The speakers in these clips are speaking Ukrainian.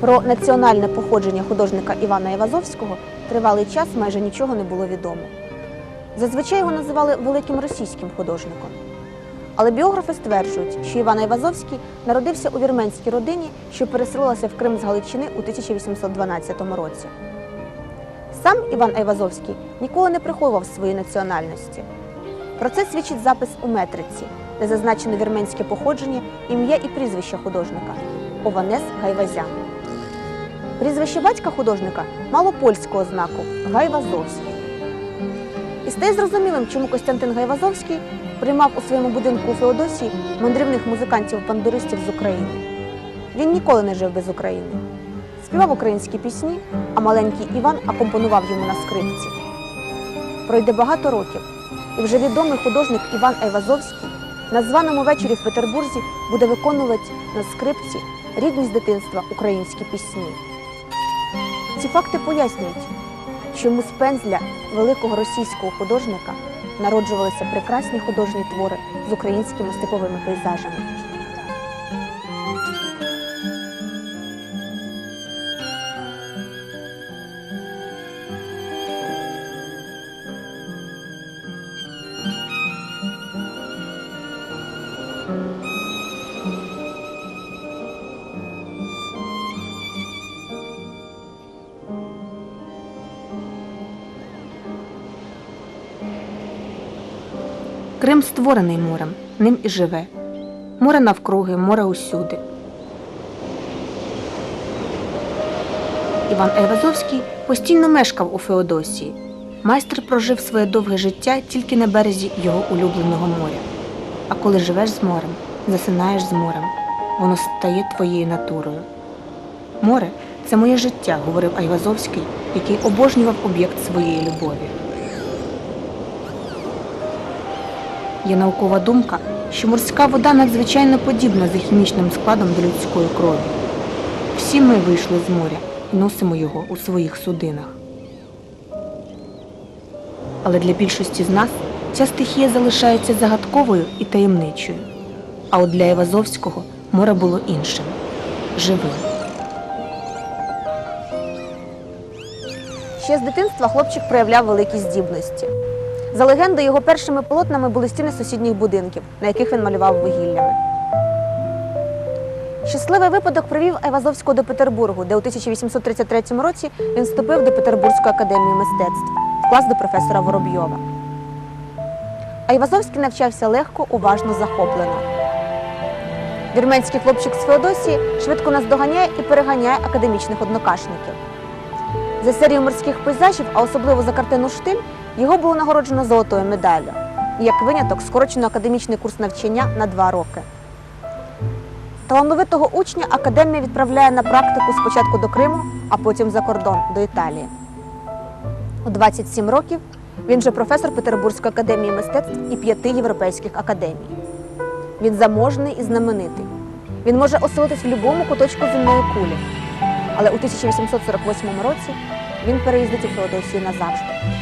Про національне походження художника Івана Івазовського тривалий час майже нічого не було відомо. Зазвичай його називали великим російським художником. Але біографи стверджують, що Іван Івазовський народився у вірменській родині, що переселилася в Крим з Галичини у 1812 році. Сам Іван Айвазовський ніколи не приховував своєї національності. Про це свідчить запис у метриці, де зазначено вірменське походження, ім'я і прізвище художника Ованес Гайвазян. Прізвище батька художника мало польського знаку Гайвазовський. І стає зрозумілим, чому Костянтин Гайвазовський приймав у своєму будинку у Феодосії мандрівних музикантів-бандуристів з України. Він ніколи не жив без України. Співав українські пісні, а маленький Іван акомпонував йому на скрипці. Пройде багато років, і вже відомий художник Іван Айвазовський на званому вечорі в Петербурзі буде виконувати на скрипці рідні з дитинства українські пісні. Ці факти пояснюють, чому з пензля великого російського художника народжувалися прекрасні художні твори з українськими степовими пейзажами. Крим створений морем, ним і живе. Море навкруги, море усюди. Іван Айвазовський постійно мешкав у Феодосії. Майстер прожив своє довге життя тільки на березі його улюбленого моря. А коли живеш з морем, засинаєш з морем, воно стає твоєю натурою. Море це моє життя, говорив Айвазовський, який обожнював об'єкт своєї любові. Є наукова думка, що морська вода надзвичайно подібна за хімічним складом до людської крові. Всі ми вийшли з моря і носимо його у своїх судинах. Але для більшості з нас ця стихія залишається загадковою і таємничою. А от для Івазовського море було іншим живим. Ще з дитинства хлопчик проявляв великі здібності. За легендою, його першими полотнами були стіни сусідніх будинків, на яких він малював вугіллями. Щасливий випадок привів Айвазовського до Петербургу, де у 1833 році він вступив до Петербурзької академії мистецтв в клас до професора Воробйова. Айвазовський навчався легко, уважно, захоплено. Вірменський хлопчик з Феодосії швидко наздоганяє і переганяє академічних однокашників. За серію морських пейзажів, а особливо за картину Штиль, його було нагороджено золотою медаллю. І як виняток скорочено академічний курс навчання на два роки. Талановитого учня академія відправляє на практику спочатку до Криму, а потім за кордон до Італії. У 27 років він же професор Петербурзької академії мистецтв і п'яти європейських академій. Він заможний і знаменитий. Він може оселитись в будь-якому куточку земної кулі. Але у 1848 році він переїздить у Феодосію назавжди.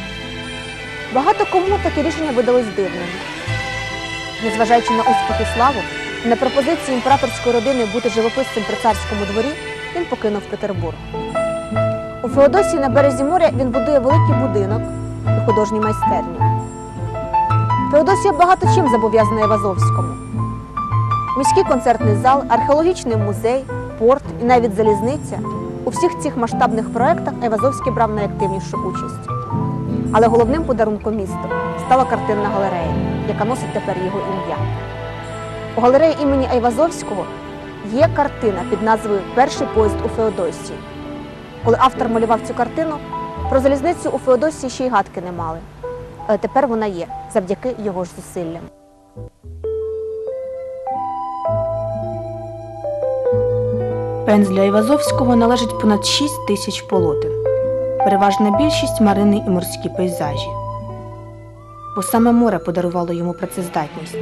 Багато кому таке рішення видалось дивним. Незважаючи на успіх і славу, на пропозицію імператорської родини бути живописцем при царському дворі, він покинув Петербург. У Феодосії на березі моря він будує великий будинок і художні майстерні. Феодосія багато чим зобов'язана Івазовському. Міський концертний зал, археологічний музей, порт і навіть залізниця. У всіх цих масштабних проєктах Айвазовський брав найактивнішу участь. Але головним подарунком міста стала картинна галерея, яка носить тепер його ім'я. У галереї імені Айвазовського є картина під назвою Перший поїзд у Феодосії. Коли автор малював цю картину, про залізницю у Феодосії ще й гадки не мали. Але тепер вона є завдяки його ж зусиллям. Пензля Івазовського належить понад 6 тисяч полотен. Переважна більшість марини і морські пейзажі. Бо саме море подарувало йому працездатність.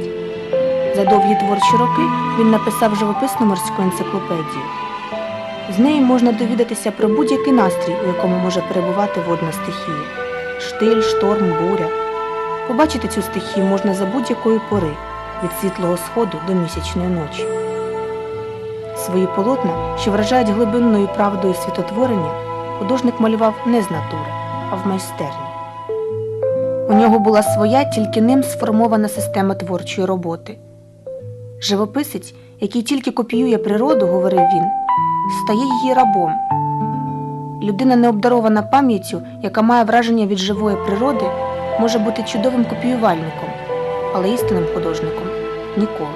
За довгі творчі роки він написав живописну морську енциклопедію. З неї можна довідатися про будь-який настрій, у якому може перебувати водна стихія: штиль, шторм, буря, Побачити цю стихію можна за будь-якої пори від світлого сходу до місячної ночі. Свої полотна, що вражають глибинною правдою світотворення, художник малював не з натури, а в майстерні. У нього була своя, тільки ним сформована система творчої роботи. Живописець, який тільки копіює природу, говорив він, стає її рабом. Людина, необдарована пам'яттю, яка має враження від живої природи, може бути чудовим копіювальником, але істинним художником ніколи.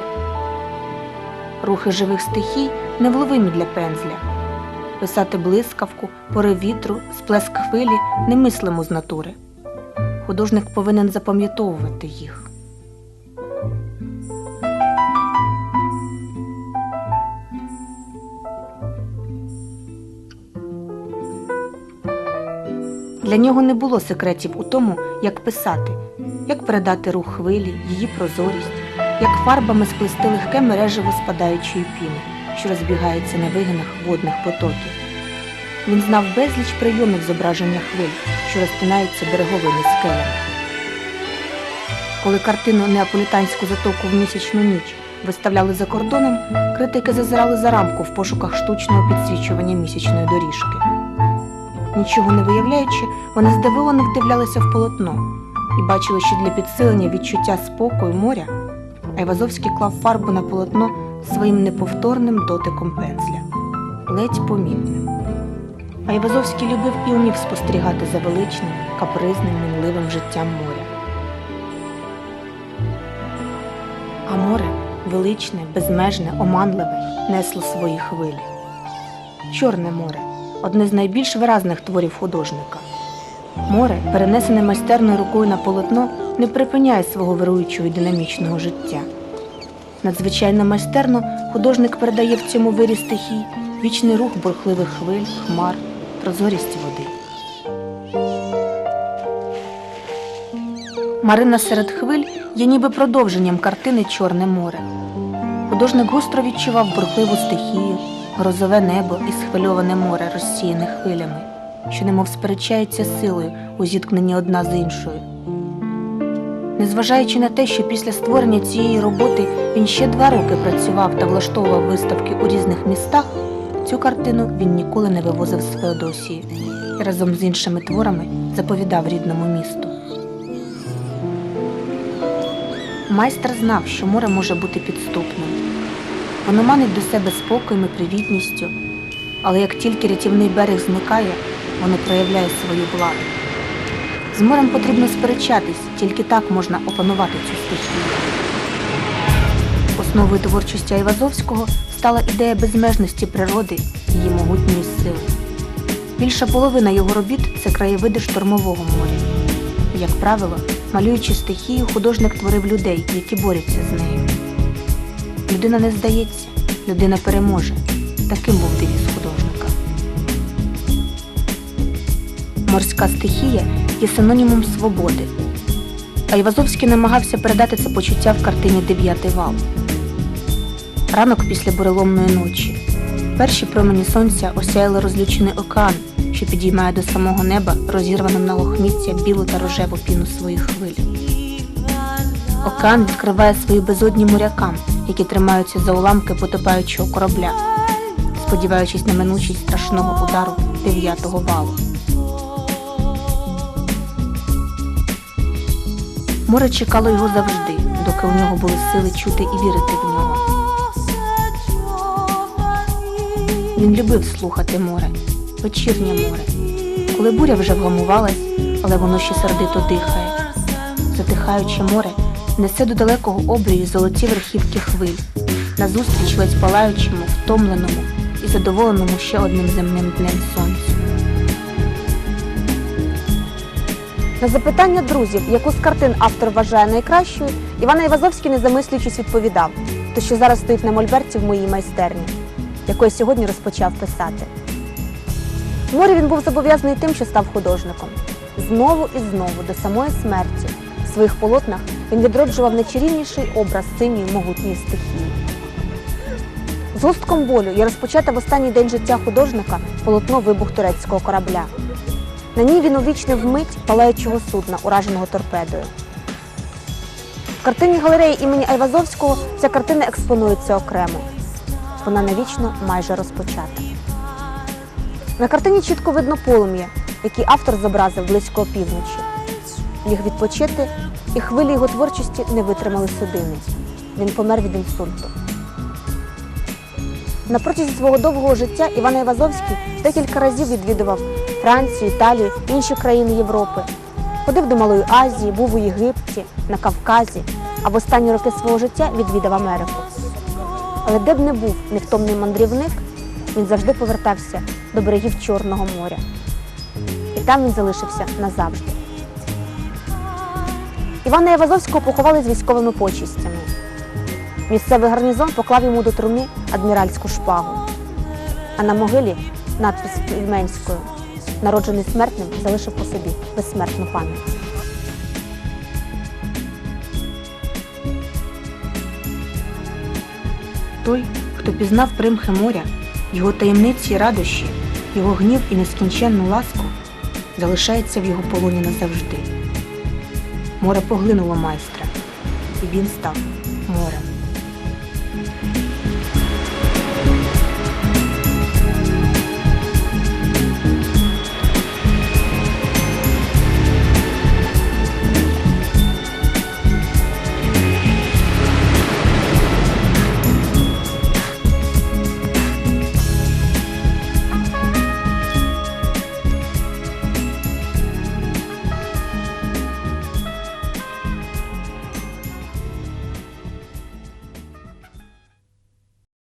Рухи живих стихій невловимі для пензля. Писати блискавку, порив вітру, сплеск хвилі немислимо з натури. Художник повинен запам'ятовувати їх. Для нього не було секретів у тому, як писати, як передати рух хвилі, її прозорість, як фарбами сплести легке мережево спадаючої піни, що розбігається на вигинах водних потоків. Він знав безліч прийомів зображення хвиль, що розтинаються береговими скелями. Коли картину Неаполітанську затоку в місячну ніч виставляли за кордоном, критики зазирали за рамку в пошуках штучного підсвічування місячної доріжки. Нічого не виявляючи, вони здивовано вдивлялися в полотно і бачили, що для підсилення відчуття спокою моря Айвазовський клав фарбу на полотно своїм неповторним дотиком пензля, ледь помітним. Айвазовський любив і умів спостерігати за величним, капризним, мінливим життям моря. А море величне, безмежне, оманливе, несло свої хвилі. Чорне море одне з найбільш виразних творів художника. Море, перенесене майстерною рукою на полотно, не припиняє свого вируючого і динамічного життя. Надзвичайно майстерно художник передає в цьому вирі стихій вічний рух бурхливих хвиль, хмар, прозорість води. Марина серед хвиль є ніби продовженням картини Чорне море. Художник гостро відчував бурхливу стихію, грозове небо і схвильоване море, розсіяне хвилями, що немов сперечаються силою у зіткненні одна з іншою. Незважаючи на те, що після створення цієї роботи він ще два роки працював та влаштовував виставки у різних містах, цю картину він ніколи не вивозив з Феодосії і разом з іншими творами заповідав рідному місту. Майстер знав, що море може бути підступним. Воно манить до себе спокоєм і привітністю, але як тільки рятівний берег зникає, воно проявляє свою владу. З морем потрібно сперечатись, тільки так можна опанувати цю стихію. Основою творчості Айвазовського стала ідея безмежності природи і її могутньої сили. Більша половина його робіт це краєвиди штормового моря. Як правило, малюючи стихію, художник творив людей, які борються з нею. Людина не здається, людина переможе. Таким був девіз художника. Морська стихія є синонімом свободи. Айвазовський намагався передати це почуття в картині Дев'ятий вал. Ранок після буреломної ночі. Перші промені сонця осяяли розлючений океан, що підіймає до самого неба розірваним на лохміття білу та рожеву піну своїх хвиль. Океан відкриває свої безодні морякам, які тримаються за уламки потопаючого корабля, сподіваючись на минучість страшного удару дев'ятого валу. Море чекало його завжди, доки у нього були сили чути і вірити в нього. Він любив слухати море, вечірнє море. Коли буря вже вгамувалась, але воно ще сердито дихає. Затихаюче море несе до далекого обрію золоті верхівки хвиль, назустріч ледь палаючому, втомленому і задоволеному ще одним земним днем сонцю. На запитання друзів, яку з картин автор вважає найкращою, Іван Івазовський, не замислюючись, відповідав, то що зараз стоїть на мольберті в моїй майстерні, якої сьогодні розпочав писати. Морі він був зобов'язаний тим, що став художником. Знову і знову, до самої смерті, в своїх полотнах він відроджував найчарівніший образ синьої могутньої стихії. З густком болю я розпочата в останній день життя художника полотно вибух турецького корабля. На ній він увічнив вмить палаючого судна, ураженого торпедою. В картині галереї імені Айвазовського ця картина експонується окремо. Вона навічно майже розпочата. На картині чітко видно полум'я, який автор зобразив близько опівночі. Ліг відпочити, і хвилі його творчості не витримали судини. Він помер від інсульту. На протязі свого довгого життя Іван Айвазовський декілька разів відвідував Францію, Італію, інші країни Європи. Ходив до Малої Азії, був у Єгипті, на Кавказі, а в останні роки свого життя відвідав Америку. Але де б не був невтомний мандрівник, він завжди повертався до берегів Чорного моря. І там він залишився назавжди. Івана Івазовського поховали з військовими почистями. Місцевий гарнізон поклав йому до труни адміральську шпагу. А на могилі надпис вільменською народжений смертним залишив по собі безсмертну пам'ять. Той, хто пізнав примхи моря, його таємниці й радощі, його гнів і нескінченну ласку, залишається в його полоні назавжди. Море поглинуло майстра, і він став морем.